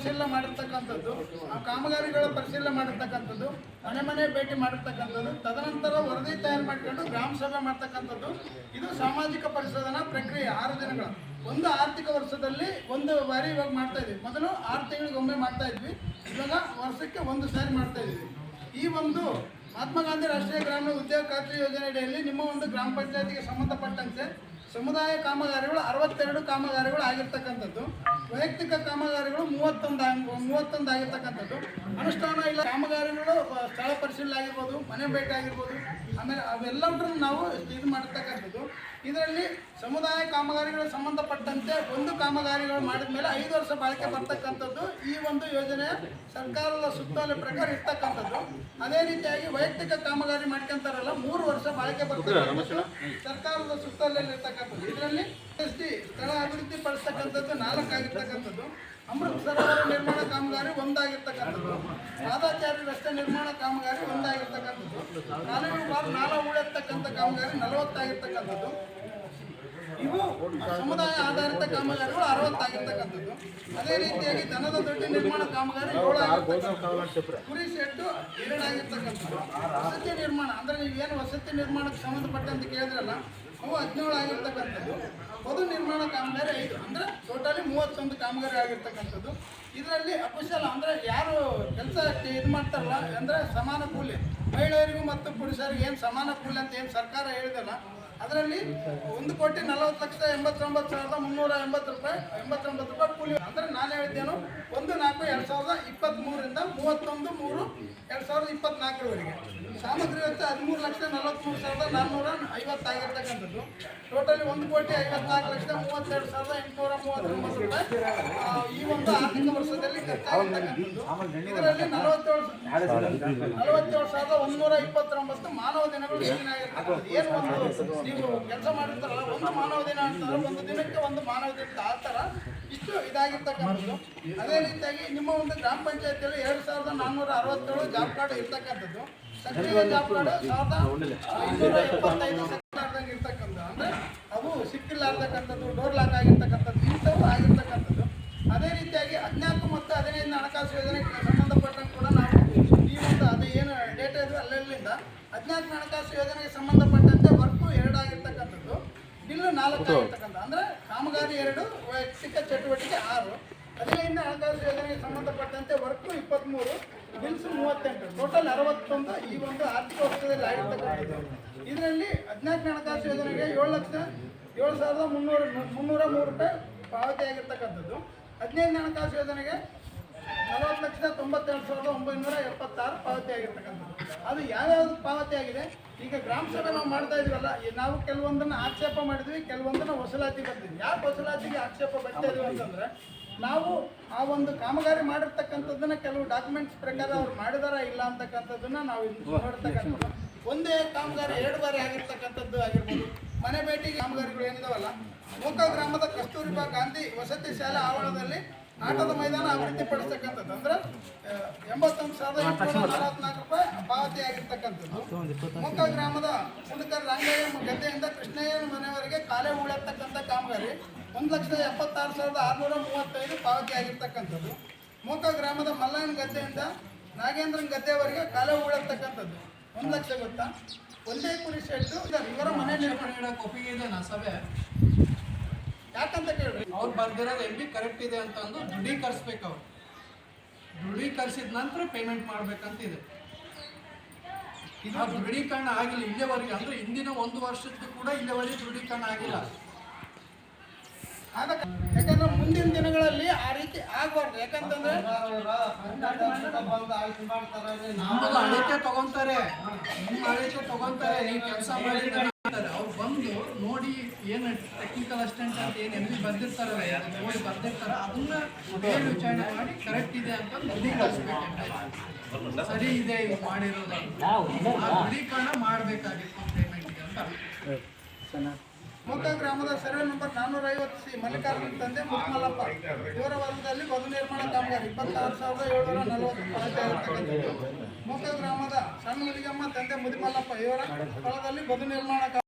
ಪರಿಶೀಲನೆ ಮಾಡಿರ್ತಕ್ಕಂಥದ್ದು, ಆ ಕಾಮಗಾರಿಗಳ ಪರಿಶೀಲನೆ ಮಾಡಿರ್ತಕ್ಕಂಥದ್ದು, ಮನೆ ಮನೆ ಭೇಟಿ ಮಾಡಿರ್ತಕ್ಕಂಥದ್ದು, ತದನಂತರ ವರದಿ ತಯಾರು ಮಾಡಿಕೊಂಡು ಗ್ರಾಮ ಸಭೆ ಮಾಡ್ತಕ್ಕಂಥದ್ದು, ಇದು ಸಾಮಾಜಿಕ ಪರಿಶೋಧನಾ ಪ್ರಕ್ರಿಯೆ ಆರು ದಿನಗಳು. ಒಂದು ಆರ್ಥಿಕ ವರ್ಷದಲ್ಲಿ ಒಂದು ಬಾರಿ ಇವಾಗ ಮಾಡ್ತಾ ಇದ್ವಿ. ಮೊದಲು ಆರು ತಿಂಗಳಿಗೊಮ್ಮೆ ಮಾಡ್ತಾ ಇದ್ವಿ. ಇವಾಗ ವರ್ಷಕ್ಕೆ ಒಂದು ಸಾರಿ ಮಾಡ್ತಾ ಇದ್ವಿ. ಈ ಒಂದು ಮಹಾತ್ಮ ಗಾಂಧಿ ರಾಷ್ಟ್ರೀಯ ಗ್ರಾಮೀಣ ಉದ್ಯೋಗ ಖಾತ್ರಿ ಯೋಜನೆ ಅಡಿಯಲ್ಲಿ ನಿಮ್ಮ ಒಂದು ಗ್ರಾಮ ಪಂಚಾಯತಿಗೆ ಸಂಬಂಧಪಟ್ಟಂತೆ ಸಮುದಾಯ ಕಾಮಗಾರಿಗಳು ಅರವತ್ತೆರಡು ಕಾಮಗಾರಿಗಳು ಆಗಿರ್ತಕ್ಕಂಥದ್ದು. ವೈಯಕ್ತಿಕ ಕಾಮಗಾರಿಗಳು ಮೂವತ್ತೊಂದು ಮೂವತ್ತೊಂದು ಆಗಿರ್ತಕ್ಕಂಥದ್ದು. ಅನುಷ್ಠಾನ ಇಲ್ಲ, ಕಾಮಗಾರಿಗಳು ಸ್ಥಳ ಪರಿಶೀಲನೆ ಆಗಿರ್ಬೋದು, ಮನೆ ಭೇಟಿ ಆಗಿರ್ಬೋದು, ಆಮೇಲೆ ಅವೆಲ್ಲವನ್ನೂ ನಾವು ಇದು ಮಾಡಿರ್ತಕ್ಕಂಥದ್ದು. ಇದರಲ್ಲಿ ಸಮುದಾಯ ಕಾಮಗಾರಿಗಳು ಸಂಬಂಧಪಟ್ಟಂತೆ ಒಂದು ಕಾಮಗಾರಿಗಳು ಮಾಡಿದ ಮೇಲೆ ಐದು ವರ್ಷ ಬಾಳಿಕೆ ಬರ್ತಕ್ಕಂಥದ್ದು ಈ ಒಂದು ಯೋಜನೆ ಸರ್ಕಾರದ ಸುತ್ತೋಲೆ ಪ್ರಕಾರ ಇರ್ತಕ್ಕಂಥದ್ದು. ಅದೇ ರೀತಿಯಾಗಿ ವೈಯಕ್ತಿಕ ಕಾಮಗಾರಿ ಮಾಡ್ಕೊಂತಾರಲ್ಲ ಮೂರು ವರ್ಷ ಬಾಳಿಕೆ ಬರ್ತಕ್ಕಂಥದ್ದು. ಸರ್ಕಾರದ ಸುತ್ತೋಲೆಯಲ್ಲಿ ಇರ್ತಕ್ಕಂಥದ್ದು ಇದರಲ್ಲಿ ಎಸ್ ಸ್ಥಳ ಅಭಿವೃದ್ಧಿ ಪಡಿಸ್ತಕ್ಕಂಥದ್ದು, ನಾಲ್ಕಾಗಿರ್ತಕ್ಕಂಥದ್ದು. ಅಮೃತ ಸರೋವರ ನಿರ್ಮಾಣ ಕಾಮಗಾರಿ ಒಂದಾಗಿರ್ತಕ್ಕಂಥದ್ದು. ಪಾದಾಚಾರಿ ರಸ್ತೆ ನಿರ್ಮಾಣ ಕಾಮಗಾರಿ ಒಂದಾಗಿರ್ತಕ್ಕಂಥದ್ದು. ನಾಲ್ಕು ಬಾರ್ ನಾಲ ಉಳಿರ್ತಕ್ಕಂಥ ಕಾಮಗಾರಿ ನಲವತ್ತಾಗಿರ್ತಕ್ಕಂಥದ್ದು. ಇವು ಸಮುದಾಯ ಆಧಾರಿತ ಕಾಮಗಾರಿಗಳು ಅರವತ್ತಾಗಿರ್ತಕ್ಕಂಥದ್ದು. ಅದೇ ರೀತಿಯಾಗಿ ದನದ ದೊಡ್ಡ ನಿರ್ಮಾಣ ಕಾಮಗಾರಿ ಕುರಿ ಶೆಟ್ಟು ಎರಡಾಗಿರ್ತಕ್ಕಂಥದ್ದು. ವಸತಿ ನಿರ್ಮಾಣ, ಅಂದ್ರೆ ನೀವೇನು ವಸತಿ ನಿರ್ಮಾಣಕ್ಕೆ ಸಂಬಂಧಪಟ್ಟಂತ ಕೇಳಿದ್ರಲ್ಲ ಅವು ಹದಿನೇಳು ಆಗಿರ್ತಕ್ಕಂಥದ್ದು. ಪದು ನಿರ್ಮಾಣ ಕಾಮಗಾರಿ ಐದು. ಅಂದ್ರೆ ಟೋಟಲಿ ಮೂವತ್ತೊಂದು ಕಾಮಗಾರಿ ಆಗಿರ್ತಕ್ಕಂಥದ್ದು. ಇದರಲ್ಲಿ ಅಫಿಷಿಯಲ್ ಅಂದ್ರೆ ಯಾರು ಕೆಲಸ ಇದು ಮಾಡ್ತಾರಲ್ಲ, ಅಂದ್ರೆ ಸಮಾನ ಕೂಲಿ. ಮಹಿಳೆಯರಿಗೂ ಮತ್ತು ಪುರುಷರಿಗೆ ಏನು ಸಮಾನ ಕೂಲಿ ಅಂತ ಏನು ಸರ್ಕಾರ ಹೇಳಿದಲ್ಲ, ಅದರಲ್ಲಿ ಒಂದು ಕೋಟಿ ನಲವತ್ತು ಲಕ್ಷ ಎಂಬತ್ತೊಂಬತ್ತು ಸಾವಿರದ ಮುನ್ನೂರ ಎಂಬತ್ತು ರೂಪಾಯಿ, ಎಂಬತ್ತೊಂಬತ್ತು ರೂಪಾಯಿ ಕೂಲಿ. ಅಂದ್ರೆ ನಾನು ಹೇಳಿದ್ದೇನು ಒಂದು ನಾಲ್ಕು ಎರಡು ಸಾವಿರದ ಇಪ್ಪತ್ತ್ಮೂರರಿಂದ ಮೂವತ್ತೊಂದು ಮೂರು ಎರಡು ಸಾವಿರದ ಇಪ್ಪತ್ನಾಲ್ಕರವರೆಗೆ. ಸಾಮಗ್ರಿ ವೆಚ್ಚ ಹದಿಮೂರು ಲಕ್ಷ ನಲವತ್ತ್ಮೂರು ಸಾವಿರದ ನಾನ್ನೂರ ಐವತ್ತಾಗಿರ್ತಕ್ಕಂಥದ್ದು ಟೋಟಲಿ ಒಂದು ಕೋಟಿ ಐವತ್ನಾಲ್ಕು ಲಕ್ಷ ಮೂವತ್ತೆರಡು ಸಾವಿರದ ಎಂಟುನೂರ ಮೂವತ್ತೊಂಬತ್ತು ರೂಪಾಯಿ. ಈ ಒಂದು ಆರ್ಥಿಕ ವರ್ಷದಲ್ಲಿ ಇದರಲ್ಲಿ ನಲವತ್ತೇಳು ನಲವತ್ತೇಳು ಸಾವಿರದ ಒಂದೂರ ಇಪ್ಪತ್ತೊಂಬತ್ತು ಮಾನವ ದಿನಗಳು ಯೋಜನೆ ಏನು ಒಂದು ನೀವು ಕೆಲಸ ಮಾಡಿರ್ತಾರಲ್ಲ, ಒಂದು ಮಾನವ ದಿನ ಅಂತಾರೆ, ಒಂದು ದಿನಕ್ಕೆ ಒಂದು ಮಾನವ ದಿನ ಆ ಥರ ಇಷ್ಟು ಇದಾಗಿರ್ತಕ್ಕಂಥದ್ದು. ಅದೇ ರೀತಿಯಾಗಿ ನಿಮ್ಮ ಒಂದು ಗ್ರಾಮ ಪಂಚಾಯತಿಯಲ್ಲಿ ಎರಡು ಸಾವಿರದ ಅರವತ್ತೇಳು ಜಾಬ್ ಕಾರ್ಡ್ ಇರ್ತಕ್ಕಂಥದ್ದು. ಸಕ್ರಿಯ ಜಾಬ್ ಕಾರ್ಡ್ ಸಾವಿರದ ಐನೂರ ಎಪ್ಪತ್ತೈದು ಸಕ್ರಿಯದಂಗೆ ಇರ್ತಕ್ಕಂಥ ಅಂದರೆ ಅವು ಸಿಕ್ಕಿಲ್ಲಾರ್ದಕ್ಕಂಥದ್ದು ಡೋರ್ ಲಾಕ್ ಆಗಿರ್ತಕ್ಕಂಥದ್ದು ಇಂಥವು ಆಗಿರ್ತಕ್ಕಂಥದ್ದು. ಅದೇ ರೀತಿಯಾಗಿ ಹದಿನಾಲ್ಕು ಮತ್ತು ಹದಿನೈದನೇ ಹಣಕಾಸು ಯೋಜನೆಗೆ ಸಂಬಂಧಪಟ್ಟಂಗೆ ಕೂಡ ನಾವು ಈ ಒಂದು ಅದು ಏನು ಡೇಟಾ ಇದೆ ಅಲ್ಲಲ್ಲಿಂದ ಹದಿನಾಲ್ಕನೇ ಹಣಕಾಸು ಯೋಜನೆಗೆ ಸಂಬಂಧಪಟ್ಟಂತೆ ವರ್ಕು ಎರಡಾಗಿರ್ತಕ್ಕಂಥದ್ದು ಬಿಲ್ಲು ನಾಲ್ಕು ಆಗಿರ್ತಕ್ಕಂಥ ಅಂದ್ರೆ ಕಾಮಗಾರಿ ಎರಡು ವೈಯಕ್ತಿಕ ಚಟುವಟಿಕೆ ಆರು. ಹದಿನೈದನೇ ಹಣಕಾಸು ಯೋಜನೆಗೆ ಸಂಬಂಧಪಟ್ಟಂತೆ ವರ್ಕು ಇಪ್ಪತ್ತ್ಮೂರು ಬಿಲ್ಸ್ ಮೂವತ್ತೆಂಟು. ಟೋಟಲ್ ಅರವತ್ತೊಂದು ಈ ಒಂದು ಆರ್ಥಿಕ ವರ್ಷದಲ್ಲಿ ಆಗಿರ್ತಕ್ಕಂಥದ್ದು. ಇದರಲ್ಲಿ ಹದಿನಾಲ್ಕನೇ ಹಣಕಾಸು ಯೋಜನೆಗೆ ಏಳು ಲಕ್ಷ ಏಳು ಸಾವಿರದ ಮುನ್ನೂರ ಮುನ್ನೂರ ಮೂರು ರೂಪಾಯಿ ಪಾವತಿ ಆಗಿರ್ತಕ್ಕಂಥದ್ದು. ಹದಿನೈದನೇ ಹಣಕಾಸು ಯೋಜನೆಗೆ ನಲವತ್ತು ಲಕ್ಷದ ತೊಂಬತ್ತೆರಡು ಸಾವಿರದ ಒಂಬೈನೂರ ಎಪ್ಪತ್ತಾರು ಪಾವತಿ ಆಗಿರ್ತಕ್ಕಂಥದ್ದು. ಅದು ಯಾವ್ಯಾವ್ದು ಪಾವತಿ ಆಗಿದೆ? ಈಗ ಗ್ರಾಮ ಸಭೆ ನಾವು ಮಾಡ್ತಾ ಇದೀವಲ್ಲ ನಾವು ಕೆಲವೊಂದನ್ನು ಆಕ್ಷೇಪ ಮಾಡಿದ್ವಿ, ಕೆಲವೊಂದನ್ನು ವಸೂಲಾತಿ ಬರ್ತೀವಿ ಯಾಕೆ ವಸೂಲಾತಿಗೆ ಆಕ್ಷೇಪ ಬರ್ತಾ ಇದೀವಿ ಅಂತಂದ್ರೆ ನಾವು ಆ ಒಂದು ಕಾಮಗಾರಿ ಮಾಡಿರ್ತಕ್ಕಂಥದ್ದನ್ನ ಕೆಲವು ಡಾಕ್ಯುಮೆಂಟ್ಸ್ ಪ್ರಕಾರ ಅವ್ರು ಮಾಡಿದಾರ ಇಲ್ಲ ಅಂತಕ್ಕಂಥದ್ದನ್ನ ನಾವು ನೋಡ್ತಕ್ಕಂಥದ್ದು. ಒಂದೇ ಕಾಮಗಾರಿ ಎರಡು ಬಾರಿ ಆಗಿರ್ತಕ್ಕಂಥದ್ದು ಆಗಿರ್ಬೋದು. ಮನೆ ಭೇಟಿ ಕಾಮಗಾರಿಗಳು ಏನಿದಾವಲ್ಲ ಮೂಕ ಗ್ರಾಮದ ಕಸ್ತೂರಿಬಾ ಗಾಂಧಿ ವಸತಿ ಶಾಲೆ ಆವರಣದಲ್ಲಿ ಆಟದ ಮೈದಾನ ಅಭಿವೃದ್ಧಿಪಡಿಸ್ತಕ್ಕಂಥದ್ದು ಅಂದ್ರೆ ಆ, ಎಂಬತ್ತೊಂದು ಸಾವಿರದ ಎಂಟುನೂರ ನಲವತ್ನಾಲ್ಕು ರೂಪಾಯಿ ಪಾವತಿ ಆಗಿರ್ತಕ್ಕಂಥದ್ದು. ಮೂಕ ಗ್ರಾಮದ ಮುದುಕರ ರಂಗಯ್ಯ ಗದ್ದೆಯಿಂದ ಕೃಷ್ಣಯ್ಯನ ಮನೆಯವರೆಗೆ ಕಾಲೇ ಉಳಿಯತಕ್ಕಂಥ ಕಾಮಗಾರಿ. ಒಂದು ಲಕ್ಷದ ಎಪ್ಪತ್ತಾರು ಸಾವಿರದ ಆರುನೂರ ಮೂವತ್ತೈದು ಪಾವತಿ ಆಗಿರ್ತಕ್ಕಂಥದ್ದು. ಮೂಕ ಗ್ರಾಮದ ಮಲ್ಲಯ್ಯನ ಗದ್ದೆಯಿಂದ ನಾಗೇಂದ್ರನ ಗದ್ದೆವರೆಗೆ ಕಾಲ ಉಳತಕ್ಕಂಥದ್ದು ಒಂದು ಲಕ್ಷ ಗೊತ್ತಾ? ಒಂದೇ ಕುರಿ ಶೆಟ್ಟು ಇವರ ಮನೆ ನಿರ್ಮಾಣ ಇಡಕ್ಕೆ ಒಪ್ಪಿಗೆ ಇದೆ ನಾ ಸಭೆ? ಯಾಕಂತ ಕೇಳ್ರಿ. ಅವ್ರು ಬರ್ದಿರೋದು ಎಲ್ಲಿ ಕರೆಕ್ಟ್ ಇದೆ ಅಂತ ಅಂದು ದೃಢೀಕರಿಸ್ಬೇಕು ಅವ್ರು. ದೃಢೀಕರಿಸಿದ ನಂತರ ಪೇಮೆಂಟ್ ಮಾಡ್ಬೇಕಂತ ಇದೆ ಇದು ದೃಢೀಕರಣ ಆಗಿಲ್ಲ ಇಲ್ಲಿಯವರೆಗೆ ಅಂದ್ರೆ ಹಿಂದಿನ ಒಂದು ವರ್ಷದ್ದು ಕೂಡ ಇಲ್ಲಿಯವರೆಗೆ ದೃಢೀಕರಣ ಆಗಿಲ್ಲ. ಆದ ಯಾಕಂದ್ರೆ ಮುಂದಿನ ದಿನಗಳಲ್ಲಿ ಆ ರೀತಿ ಆಗಬಾರ್ದು. ಯಾಕಂತಂದ್ರೆ ನಮ್ಮದು ಅಳತೆ ತಗೊಂತಾರೆ. ನಿಮ್ಮ ಅಳತೆ ತಗೊಂತಾರೆ. ನೀವು ಕೆಲಸ ಮಾಡಿದ್ರೆ ಅವ್ರು ಬಂದು ನೋಡಿ ಏನು ಟೆಕ್ನಿಕಲ್ ಅಸಿಸ್ಟೆಂಟ್ ಅಂತ ಏನು ಎಲ್ಲಿ ಬರ್ದಿರ್ತಾರಲ್ಲ ಯಾರು ನೋಡಿ ಬರ್ದಿರ್ತಾರ ಅದನ್ನ ಮೇಲ್ ವಿಚಾರಣೆ ಮಾಡಿ ಕರೆಕ್ಟ್ ಇದೆ ಅಂತ ದೃಢೀಕರಿಸ್ಬೇಕು ಸರಿ ಇದೆ ಇದು ಮಾಡಿರೋದು ಆ ದೃಢೀಕರಣ ಮಾಡಬೇಕಾಗಿತ್ತು ಪೇಮೆಂಟ್ಗೆ ಅಂತ. ಮೂಕ ಗ್ರಾಮದ ಸರ್ವೆ ನಂಬರ್ ನಾನ್ನೂರ ಐವತ್ತು ಸಿ, ಮಲ್ಲಿಕಾರ್ಜುನ ತಂದೆ ಮುಕ್ಮಲ್ಲಪ್ಪ. ಇವರ ವರ್ಗದಲ್ಲಿ ಬದು ನಿರ್ಮಾಣ ಕಾಮಗಾರಿ, ಇಪ್ಪತ್ತಾರು ಸಾವಿರದ ಏಳುನೂರ ನಲವತ್ತು ಗ್ರಾಮದ ಸಣ್ಣ ಹುಲಿಗಮ್ಮ ತಂದೆ ಮುದಿಮಲ್ಲಪ್ಪ ಇವರ ಸ್ಥಳದಲ್ಲಿ ಬದು ನಿರ್ಮಾಣ